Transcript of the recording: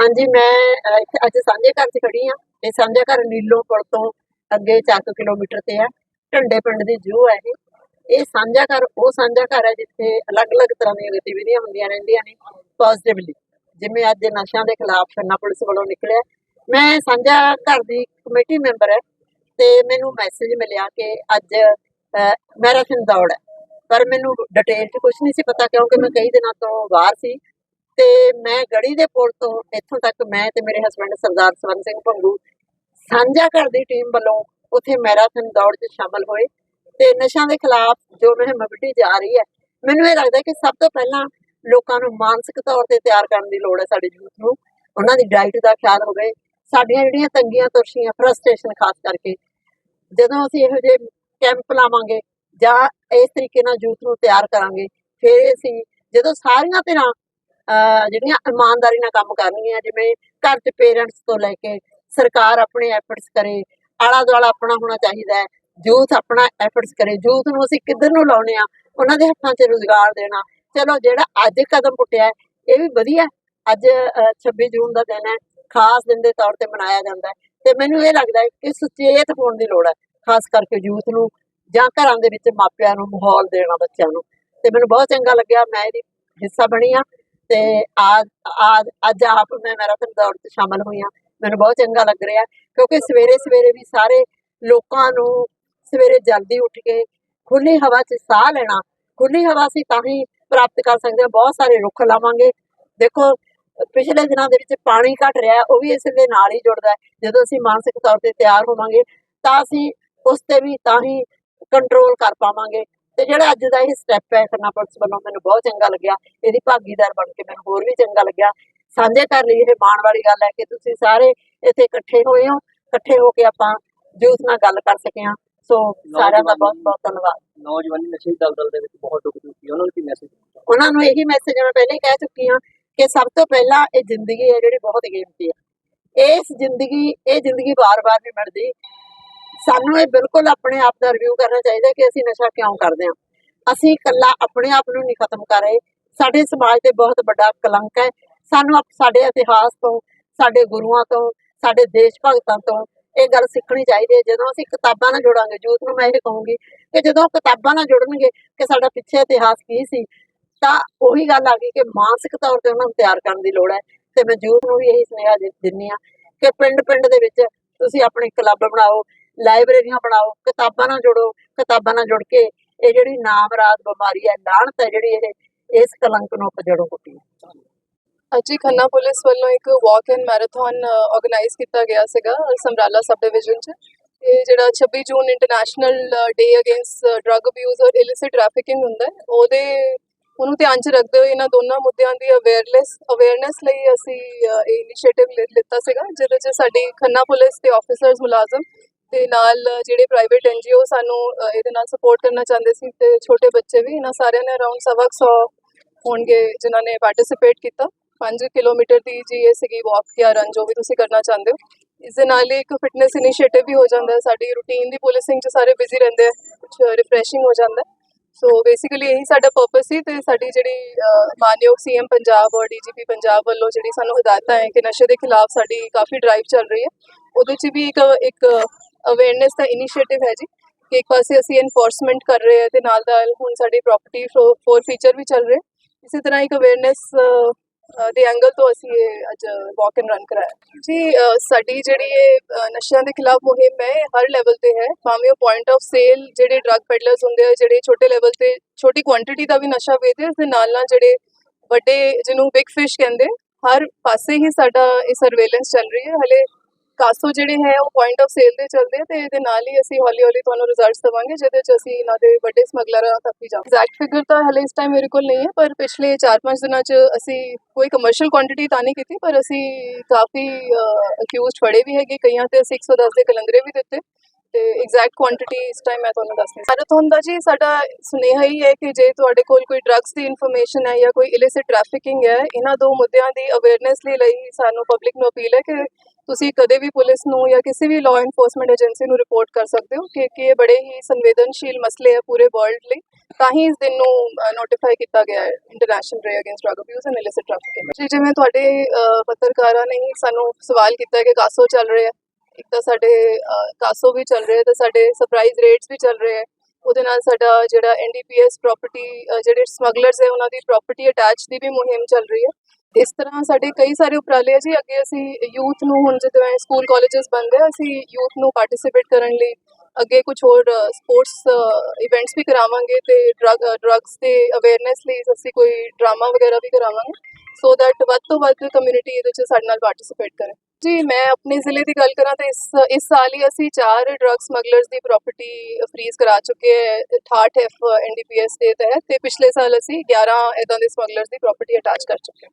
ਹਾਂਜੀ, ਮੈਂ ਇੱਥੇ ਅੱਜ ਸਾਂਝੇ ਘਰ 'ਚ ਖੜੀ ਆ ਇਹ ਸਾਂਝਾ ਘਰ ਨੀਲੋਂ ਪੁਲ ਤੋਂ ਅੱਗੇ 4 ਕਿਲੋਮੀਟਰ ਤੇ ਆ ਢੰਡੇ ਪਿੰਡ ਦੀ ਜੂ ਹੈ ਇਹ। ਇਹ ਸਾਂਝਾ ਘਰ, ਉਹ ਸਾਂਝਾ ਘਰ ਹੈ ਜਿੱਥੇ ਅਲੱਗ-ਅਲੱਗ ਤਰ੍ਹਾਂ ਦੀਆਂ ਗਤੀਵਿਧੀਆਂ ਹੁੰਦੀਆਂ ਰਹਿੰਦੀਆਂ ਨੇ ਪੋਜ਼ਿਟਿਵਲੀ ਜਿਵੇਂ ਅੱਜ ਨਸ਼ਿਆਂ ਦੇ ਖਿਲਾਫ ਖੰਨਾ ਪੁਲਿਸ ਵੱਲੋਂ ਨਿਕਲਿਆ। ਮੈਂ ਸਾਂਝਾ ਘਰ ਦੀ ਕਮੇਟੀ ਮੈਂਬਰ ਹੈ ਤੇ ਮੈਨੂੰ ਮੈਸੇਜ ਮਿਲਿਆ ਕਿ ਅੱਜ ਮੈਰਾਥਨ ਦੌੜ ਹੈ। ਪਰ ਮੈਨੂੰ ਡਿਟੇਲ 'ਚ ਕੁਝ ਨਹੀਂ ਸੀ ਪਤਾ ਕਿਉਂਕਿ ਮੈਂ ਕਈ ਦਿਨਾਂ ਤੋਂ ਬਾਹਰ ਸੀ। ਤੇ ਮੈਂ ਗੜੀ ਦੇ ਪੁਲ ਤੋਂ ਇੱਥੋਂ ਤੱਕ ਮੈਂ ਤੇ ਮੇਰੇ ਹਸਬੰਡ ਸਰਦਾਰ ਸਵਰਨ ਸਿੰਘ ਭੰਗੂ ਸਾਂਝਾ ਘਰ ਦੀ ਟੀਮ ਵੱਲੋਂ ਉੱਥੇ ਮੈਰਾਥਨ ਦੌੜ 'ਚ ਸ਼ਾਮਲ ਹੋਏ ਤੇ ਨਸ਼ਿਆਂ ਦੇ ਖਿਲਾਫ ਜੋ ਮੁਹਿੰਮ ਵਿੱਢੀ ਜਾ ਰਹੀ ਹੈ, ਮੈਨੂੰ ਇਹ ਲੱਗਦਾ ਕਿ ਸਭ ਤੋਂ ਪਹਿਲਾਂ ਲੋਕਾਂ ਨੂੰ ਮਾਨਸਿਕ ਤੌਰ ਤੇ ਤਿਆਰ ਕਰਨ ਦੀ ਲੋੜ ਹੈ ਸਾਡੇ ਯੂਥ ਨੂੰ। ਉਹਨਾਂ ਦੀ ਡਾਈਟ ਦਾ ਖਿਆਲ ਹੋਵੇ, ਸਾਡੀਆਂ ਜਿਹੜੀਆਂ ਤੰਗੀਆਂ ਤੁਰਸ਼ੀਆਂ ਫਰਸਟ੍ਰੇਸ਼ਨ ਖਾਸ ਕਰਕੇ, ਜਦੋਂ ਅਸੀਂ ਇਹੋ ਜਿਹੇ ਕੈਂਪ ਲਾਵਾਂਗੇ ਜਾਂ ਇਸ ਤਰੀਕੇ ਨਾਲ ਯੂਥ ਨੂੰ ਤਿਆਰ ਕਰਾਂਗੇ, ਫਿਰ ਅਸੀਂ ਜਦੋਂ ਸਾਰੀਆਂ ਧਿਰਾਂ ਜਿਹੜੀਆਂ ਇਮਾਨਦਾਰੀ ਨਾਲ ਕੰਮ ਕਰਨਗੀਆਂ ਜਿਵੇਂ ਘਰ 'ਚ ਪੇਰੈਂਟਸ ਤੋਂ ਲੈ ਕੇ ਸਰਕਾਰ ਆਪਣੇ ਐਫਰਟਸ ਕਰੇ ਆਲਾ ਦੁਆਲਾ ਆਪਣਾ ਹੋਣਾ ਚਾਹੀਦਾ ਹੈ ਯੂਥ ਆਪਣਾ ਐਫਰਟਸ ਕਰੇ ਯੂਥ ਨੂੰ ਅਸੀਂ ਕਿੱਧਰ ਨੂੰ ਲਾਉਣੇ ਆ ਉਹਨਾਂ ਦੇ ਹੱਥਾਂ 'ਚ ਰੁਜ਼ਗਾਰ ਦੇਣਾ। ਚਲੋ ਜਿਹੜਾ ਅੱਜ ਕਦਮ ਪੁੱਟਿਆ ਇਹ ਵੀ ਵਧੀਆ ਅੱਜ ਅਹ, 26 ਜੂਨ ਦਾ ਦਿਨ ਹੈ ਖਾਸ ਦਿਨ ਦੇ ਤੌਰ ਤੇ ਮਨਾਇਆ ਜਾਂਦਾ ਹੈ। ਤੇ ਮੈਨੂੰ ਇਹ ਲੱਗਦਾ ਹੈ ਕਿ ਸੁਚੇਤ ਹੋਣ ਦੀ ਲੋੜ ਹੈ ਖਾਸ ਕਰਕੇ ਯੂਥ ਨੂੰ ਜਾਂ ਘਰਾਂ ਦੇ ਵਿੱਚ ਮਾਪਿਆਂ ਨੂੰ ਮਾਹੌਲ ਦੇਣਾ ਬੱਚਿਆਂ ਨੂੰ। ਤੇ ਮੈਨੂੰ ਬਹੁਤ ਚੰਗਾ ਲੱਗਿਆ ਮੈਂ ਇਹਦੀ ਹਿੱਸਾ ਬਣੀ ਆ ਤੇ ਅੱਜ ਅੱਜ- ਆਪ ਮੈਂ ਮੈਰਾਥਨ ਦੌੜ 'ਚ ਸ਼ਾਮਲ ਹੋਈ ਹਾਂ। ਮੈਨੂੰ ਬਹੁਤ ਚੰਗਾ ਲੱਗ ਰਿਹਾ ਕਿਉਂਕਿ ਸਵੇਰੇ ਸਵੇਰੇ ਵੀ ਸਾਰੇ ਲੋਕਾਂ ਨੂੰ ਸਵੇਰੇ ਜਲਦੀ ਉੱਠ ਕੇ ਖੁੱਲੀ ਹਵਾ 'ਚ ਸਾਹ ਲੈਣਾ ਖੁੱਲੀ ਹਵਾ ਅਸੀਂ ਤਾਂ ਹੀ ਪ੍ਰਾਪਤ ਕਰ ਸਕਦੇ ਹਾਂ, ਬਹੁਤ ਸਾਰੇ ਰੁੱਖ ਲਾਵਾਂਗੇ। ਦੇਖੋ, ਪਿਛਲੇ ਦਿਨਾਂ ਦੇ ਵਿੱਚ ਪਾਣੀ ਘਟ ਰਿਹਾ ਉਹ ਵੀ ਇਸ ਦੇ ਨਾਲ ਹੀ ਜੁੜਦਾ ਹੈ। ਜਦੋਂ ਅਸੀਂ ਮਾਨਸਿਕ ਤੌਰ ਤੇ ਤਿਆਰ ਹੋਵਾਂਗੇ, ਤਾਂ ਅਸੀਂ ਉਸ ਤੇ ਵੀ ਤਾਂ ਹੀ ਕੰਟਰੋਲ ਕਰ ਪਾਵਾਂਗੇ। ਤੇ ਜਿਹੜਾ ਅੱਜ ਦਾ ਇਹ ਸਟੈਪ ਹੈ ਖੰਨਾ ਪੁਲਿਸ ਵੱਲੋਂ ਮੈਨੂੰ ਬਹੁਤ ਚੰਗਾ ਲੱਗਿਆ ਇਹਦੀ ਭਾਗੀਦਾਰ ਬਣ ਕੇ ਮੈਨੂੰ ਹੋਰ ਵੀ ਚੰਗਾ ਲੱਗਿਆ। ਸਾਂਝੇ ਕਰ ਲਈ ਇਹ ਮਾਣ ਵਾਲੀ ਗੱਲ ਹੈ ਕਿ ਤੁਸੀਂ ਸਾਰੇ ਇੱਥੇ ਇਕੱਠੇ ਹੋਏ ਹੋ ਇਕੱਠੇ ਹੋ ਕੇ ਆਪਾਂ ਯੂਥ ਨਾਲ ਗੱਲ ਕਰ ਸਕੇ ਹਾਂ। ਸੋ ਸਾਰਿਆਂ ਦਾ ਬਹੁਤ ਬਹੁਤ ਧੰਨਵਾਦ। ਨੌਜਵਾਨੀ ਨਸ਼ੇ ਦਲਦਲ ਦੇ ਵਿੱਚ ਬਹੁਤ ਡੁੱਬ ਚੁੱਕੀ ਉਹਨਾਂ ਨੂੰ ਕੀ ਮੈਸੇਜ ਉਹਨਾਂ ਨੂੰ ਇਹੀ ਮੈਸੇਜ ਮੈਂ ਪਹਿਲੇ ਹੀ ਕਹਿ ਚੁੱਕੀ ਹਾਂ ਕਿ ਸਭ ਤੋਂ ਪਹਿਲਾਂ ਇਹ ਜ਼ਿੰਦਗੀ ਹੈ ਜਿਹੜੀ ਬਹੁਤ ਕੀਮਤੀ ਹੈ। ਇਸ ਜ਼ਿੰਦਗੀ ਇਹ ਜ਼ਿੰਦਗੀ ਬਾਰ-ਬਾਰ ਨਹੀਂ ਮਿਲਦੀ ਸਾਨੂੰ ਇਹ ਬਿਲਕੁਲ ਆਪਣੇ ਆਪ ਦਾ ਰਿਵਿਊ ਕਰਨਾ ਚਾਹੀਦਾ ਕਿ ਅਸੀਂ ਨਸ਼ਾ ਕਿਉਂ ਕਰਦੇ ਹਾਂ। ਅਸੀਂ ਇਕੱਲਾ ਆਪਣੇ ਆਪ ਨੂੰ ਨਹੀਂ ਖਤਮ ਕਰ ਰਹੇ। ਸਾਡੇ ਸਮਾਜ ਤੇ ਬਹੁਤ ਵੱਡਾ ਕਲੰਕ ਹੈ। ਸਾਨੂੰ ਸਾਡੇ ਇਤਿਹਾਸ ਤੋਂ, ਸਾਡੇ ਗੁਰੂਆਂ ਤੋਂ, ਸਾਡੇ ਦੇਸ਼ ਭਗਤਾਂ ਤੋਂ ਇਹ ਗੱਲ ਸਿੱਖਣੀ ਚਾਹੀਦੀ ਹੈ। ਜਦੋਂ ਅਸੀਂ ਕਿਤਾਬਾਂ ਨਾਲ ਜੁੜਾਂਗੇ ਯੂਥ ਨੂੰ ਮੈਂ ਇਹ ਕਹੂੰਗੀ ਕਿ ਜਦੋਂ ਕਿਤਾਬਾਂ ਨਾਲ ਜੁੜਨਗੇ ਕਿ ਸਾਡਾ ਪਿੱਛੇ ਇਤਿਹਾਸ ਕੀ ਸੀ, ਤਾਂ ਉਹੀ ਗੱਲ ਆ ਗਈ ਕਿ ਮਾਨਸਿਕ ਤੌਰ ਤੇ ਉਹਨਾਂ ਨੂੰ ਤਿਆਰ ਕਰਨ ਦੀ ਲੋੜ ਹੈ। ਤੇ ਮੈਂ ਯੂਥ ਨੂੰ ਵੀ ਇਹੀ ਸੁਨੇਹਾ ਦਿ- ਦਿੰਦੀ ਆ ਕਿ ਪਿੰਡ ਪਿੰਡ ਦੇ ਵਿੱਚ ਤੁਸੀਂ ਆਪਣੇ ਕਲੱਬ ਬਣਾਓ ਲਾਇਬ੍ਰੇਰੀਆਂ ਬਣਾਓ, ਕਿਤਾਬਾਂ ਨਾਲ ਜੁੜੋ, ਕਿਤਾਬਾਂ ਨਾਲ ਜੁੜ ਕੇ ਇਹ ਜਿਹੜੀ ਨਾਮਰਾਦ ਬਿਮਾਰੀ ਹੈ ਲਾਹਣਤ ਹੈ ਜਿਹੜੀ ਇਹ, ਇਸ ਕਲੰਕ ਨੂੰ ਆਪਾਂ ਜੜੋਂ ਅੱਜ ਖੰਨਾ ਪੁਲਿਸ ਵੱਲੋਂ ਇੱਕ ਵਾਕ ਐਂਡ ਮੈਰਾਥਨ ਆਰਗੇਨਾਈਜ਼ ਕੀਤਾ ਗਿਆ ਸੀਗਾ, ਸਮਰਾਲਾ ਸਬ ਡਿਵੀਜ਼ਨ ਚ। ਇਹ ਜਿਹੜਾ 26 June international day against drug abuse ਔਰ ਇਲਿਸਿਟ ਟ੍ਰੈਫਿਕਿੰਗ ਹੁੰਦਾ ਉਹਦੇ, ਉਹਨੂੰ ਧਿਆਨ ਚ ਰੱਖਦੇ ਹੋਏ ਇਹਨਾਂ ਦੋਨਾਂ ਮੁੱਦਿਆਂ ਦੀ ਅਵੇਅਰਨੈਸ ਅਵੇਅਰਨੈਸ ਲਈ ਅਸੀਂ ਇਹ ਇਨੀਸ਼ੀਏਟਿਵ ਲਿੱਤਾ ਸੀਗਾ, ਜਿਹਦੇ ਚ ਸਾਡੀ ਖੰਨਾ ਪੁਲਿਸ ਦੇ ਆਫੀਸਰਸ ਮੁਲਾਜ਼ਮ ਤੇ ਨਾਲ ਜਿਹੜੇ ਪ੍ਰਾਈਵੇਟ ਐਨਜੀਓ ਸਾਨੂੰ ਇਹਦੇ ਨਾਲ ਸਪੋਰਟ ਕਰਨਾ ਚਾਹੁੰਦੇ ਸੀ ਤੇ ਛੋਟੇ ਬੱਚੇ ਵੀ ਇਹਨਾਂ ਸਾਰਿਆਂ ਨੇ ਅਰਾਊਂਡ ਸਵਾ ਕੁ ਸੌ ਹੋਣਗੇ ਜਿਨ੍ਹਾਂ ਨੇ ਪਾਰਟਿਸਿਪੇਟ ਕੀਤਾ। 5 ਕਿਲੋਮੀਟਰ ਦੀ ਜੀ ਇਹ ਸੀਗੀ ਵਾਕ ਜਾਂ ਰਨ ਜੋ ਵੀ ਤੁਸੀਂ ਕਰਨਾ ਚਾਹੁੰਦੇ ਹੋ। ਇਸ ਦੇ ਨਾਲ ਹੀ ਇੱਕ ਫਿਟਨੈਸ ਇਨੀਸ਼ੀਏਟਿਵ ਵੀ ਹੋ ਜਾਂਦਾ ਹੈ। ਸਾਡੀ ਰੂਟੀਨ ਦੀ ਪੁਲਿਸਿੰਗ 'ਚ ਸਾਰੇ ਬਿਜ਼ੀ ਰਹਿੰਦੇ ਆ ਕੁਝ ਰਿਫਰੈਸ਼ਿੰਗ ਹੋ ਜਾਂਦਾ ਸੋ ਬੇਸਿਕਲੀ ਇਹੀ ਸਾਡਾ ਪਰਪਸ ਸੀ ਤੇ ਸਾਡੀ ਜਿਹੜੀ ਅਹ, ਮਾਨਯੋਗ ਸੀਐਮ ਪੰਜਾਬ ਔਰ ਡੀਜੀਪੀ ਪੰਜਾਬ ਵੱਲੋਂ ਜਿਹੜੀ ਸਾਨੂੰ ਹਦਾਇਤਾਂ ਹੈ ਕਿ ਨਸ਼ੇ ਦੇ ਖਿਲਾਫ ਸਾਡੀ ਕਾਫੀ ਡਰਾਈਵ ਚੱਲ ਰਹੀ ਹੈ। ਉਹਦੇ 'ਚ ਵੀ ਇੱਕ ਇੱਕ ਅਵੇਅਰਨੈਸ ਦਾ ਇਨੀਸ਼ੀਏਟਿਵ ਹੈ ਜੀ ਕਿ ਇੱਕ ਪਾਸੇ ਅਸੀਂ ਐਨਫੋਰਸਮੈਂਟ ਕਰ ਰਹੇ ਹਾਂ ਤੇ ਨਾਲ ਨਾਲ ਹੁਣ ਸਾਡੀ ਪ੍ਰਾਪਰਟੀ ਫੋਰ ਫੀਚਰ ਵੀ ਚੱਲ ਰਹੇ। ਇਸੇ ਤਰ੍ਹਾਂ ਇੱਕ ਅਵੇਅਰਨੈਸ ਦੇ ਐਂਗਲ ਤੋਂ ਅਸੀਂ ਇਹ ਅੱਜ ਵਾਕ ਐਂਡ ਰਨ ਕਰਾਇਆ। ਜੀ ਸਾਡੀ ਜਿਹੜੀ ਇਹ ਨਸ਼ਿਆਂ ਦੇ ਖਿਲਾਫ ਮੁਹਿੰਮ ਹੈ ਹਰ ਲੈਵਲ ਤੇ ਹੈ। ਭਾਵੇਂ ਉਹ ਪੁਆਇੰਟ ਆਫ ਸੇਲ ਜਿਹੜੇ ਡਰੱਗ ਪੈਡਲਰਸ ਹੁੰਦੇ ਆ, ਜਿਹੜੇ ਛੋਟੇ ਲੈਵਲ ਤੇ ਛੋਟੀ ਕੁਆਂਟੀਟੀ ਦਾ ਵੀ ਨਸ਼ਾ ਵੇਚਦੇ ਇਸ ਦੇ ਨਾਲ ਨਾਲ ਜਿਹੜੇ ਵੱਡੇ ਜਿਹਨੂੰ ਬਿਗ ਫਿਸ਼ ਕਹਿੰਦੇ, ਹਰ ਪਾਸੇ ਹੀ ਸਾਡਾ ਇਹ ਸਰਵੇਲੈਂਸ ਚੱਲ ਰਹੀ ਹੈ। ਹਲੇ ਕਾਸੋ ਜਿਹੜੇ ਹੈ, ਉਹ ਪੁਆਇੰਟ ਆਫ ਸੇਲ ਦੇ ਚੱਲਦੇ ਤੇ ਇਹਦੇ ਨਾਲ ਹੀ ਅਸੀਂ ਹੌਲੀ ਹੌਲੀ ਤੁਹਾਨੂੰ ਰਿਜ਼ਲਟਸ ਦਵਾਂਗੇ, ਜਿਹਦੇ ਚ ਅਸੀਂ ਇਹਨਾਂ ਦੇ ਵੱਡੇ ਸਮਗਲਰਾਂ ਤੱਕ ਵੀ ਜਾਵਾਂਗੇ। ਐਗਜ਼ੈਕਟ ਫਿਗਰ ਤਾਂ ਹਲੇ ਇਸ ਟਾਈਮ ਮੇਰੇ ਕੋਲ ਨਹੀਂ ਹੈ, ਪਰ ਪਿਛਲੇ 4-5 ਦਿਨਾਂ ਚ ਅਸੀਂ ਕੋਈ ਕਮਰਸ਼ੀਅਲ ਕੁਆਂਟੀਟੀ ਤਾਂ ਨਹੀਂ ਕੀਤੀ, ਪਰ ਅਸੀਂ ਕਾਫੀ ਅਕਿਊਜ਼ਡ ਫੜੇ ਵੀ ਹੈਗੇ। ਕਈਆਂ ਤੇ ਅਸੀਂ 110 ਦੇ ਕਲੰਦਰੇ ਵੀ ਦਿੱਤੇ। ਤੇ ਐਗਜ਼ੈਕਟ ਕੁਆਂਟੀਟੀ ਇਸ ਟਾਈਮ ਮੈਂ ਤੁਹਾਨੂੰ ਦੱਸ ਨਹੀਂ ਮੈਰਾਥਨ ਦਾ ਜੀ, ਸਾਡਾ ਸੁਨੇਹਾ ਹੀ ਹੈ ਕਿ ਜੇ ਤੁਹਾਡੇ ਕੋਲ ਕੋਈ ਡਰੱਗਸ ਦੀ ਇਨਫੋਰਮੇਸ਼ਨ ਹੈ ਜਾਂ ਕੋਈ ਇਲਿਸਿਟ ਟ੍ਰੈਫਿਕਿੰਗ ਹੈ, ਇਹਨਾਂ ਦੋ ਮੁੱਦਿਆਂ ਦੀ ਅਵੇਅਰਨੈਸ ਲਈ ਲਈ ਸਾਨੂੰ ਪਬਲਿਕ ਨੂੰ ਅਪੀਲ ਹੈ ਕਿ ਤੁਸੀਂ ਕਦੇ ਵੀ ਪੁਲਿਸ ਨੂੰ ਜਾਂ ਕਿਸੇ ਵੀ ਲਾਅ ਐਨਫੋਰਸਮੈਂਟ ਏਜੰਸੀ ਨੂੰ ਰਿਪੋਰਟ ਕਰ ਸਕਦੇ ਹੋ ਕਿ ਇਹ ਬੜੇ ਹੀ ਸੰਵੇਦਨਸ਼ੀਲ ਮਸਲੇ ਹੈ ਪੂਰੇ ਵਰਲਡ ਲਈ। ਤਾਂ ਹੀ ਇਸ ਦਿਨ ਨੂੰ ਨੋਟੀਫਾਈ ਕੀਤਾ ਗਿਆ ਹੈ international day against drug abuse and illicit trafficking ਜੀ, ਜਿਵੇਂ ਤੁਹਾਡੇ ਪੱਤਰਕਾਰਾਂ ਨੇ ਹੀ ਸਾਨੂੰ ਸਵਾਲ ਕੀਤਾ ਕਿ ਕਾਸੋ ਚੱਲ ਰਿਹਾ ਇੱਕ ਤਾਂ ਸਾਡੇ ਕਾਸੋ ਵੀ ਚੱਲ ਰਿਹਾ ਤੇ ਸਾਡੇ ਸਰਪ੍ਰਾਈਜ਼ ਰੇਟਸ ਵੀ ਚੱਲ ਰਹੇ ਹੈ। ਉਹਦੇ ਨਾਲ ਸਾਡਾ ਜਿਹੜਾ ਐਨਡੀਪੀਐਸ ਪ੍ਰਾਪਰਟੀ ਜਿਹੜੇ ਸਮਗਲਰਸ ਹੈ, ਉਹਨਾਂ ਦੀ ਪ੍ਰਾਪਰਟੀ ਅਟੈਚ ਦੀ ਵੀ ਮੁਹਿੰਮ ਚੱਲ ਰਹੀ ਹੈ। ਇਸ ਤਰ੍ਹਾਂ ਸਾਡੇ ਕਈ ਸਾਰੇ ਉਪਰਾਲੇ ਆ ਜੀ। ਅੱਗੇ ਅਸੀਂ ਯੂਥ ਨੂੰ ਹੁਣ ਜਿਵੇਂ ਸਕੂਲ ਕਾਲਜਸ ਬੰਦ ਹੈ ਅਸੀਂ ਯੂਥ ਨੂੰ ਪਾਰਟਿਸਿਪੇਟ ਕਰਨ ਲਈ ਅੱਗੇ ਕੁਝ ਹੋਰ ਸਪੋਰਟਸ ਇਵੈਂਟਸ ਵੀ ਕਰਾਵਾਂਗੇ ਤੇ ਡਰਗ ਡਰੱਗਸ ਦੇ ਅਵੇਅਰਨੈਸ ਲਈ ਅਸੀਂ ਕੋਈ ਡਰਾਮਾ ਵਗੈਰਾ ਵੀ ਕਰਾਵਾਂਗੇ। ਸੋ ਦੈਟ ਵੱਧ ਤੋਂ ਵੱਧ ਕਮਿਊਨਿਟੀ ਇਹਦੇ ਵਿੱਚ ਸਾਡੇ ਨਾਲ ਪਾਰਟਿਸਿਪੇਟ ਕਰੇ। ਜੀ, ਮੈਂ ਆਪਣੇ ਜ਼ਿਲ੍ਹੇ ਦੀ ਗੱਲ ਕਰਾਂ ਤਾਂ ਇਸ ਇਸ ਸਾਲ ਹੀ ਅਸੀਂ ਚਾਰ ਡਰੱਗ ਸਮਗਲਰਸ ਦੀ ਪ੍ਰਾਪਰਟੀ ਫਰੀਜ਼ ਕਰਾ ਚੁੱਕੇ ਹੈ 68 ਐਫ ਐਨਡੀਪੀਐਸ ਦੇ ਤਹਿਤ ਤੇ ਪਿਛਲੇ ਸਾਲ ਅਸੀਂ 11 ਇਦਾਂ ਦੇ ਸਮਗਲਰਸ ਦੀ ਪ੍ਰਾਪਰਟੀ ਅਟੈਚ ਕਰ ਚੁੱਕੇ ਹਾਂ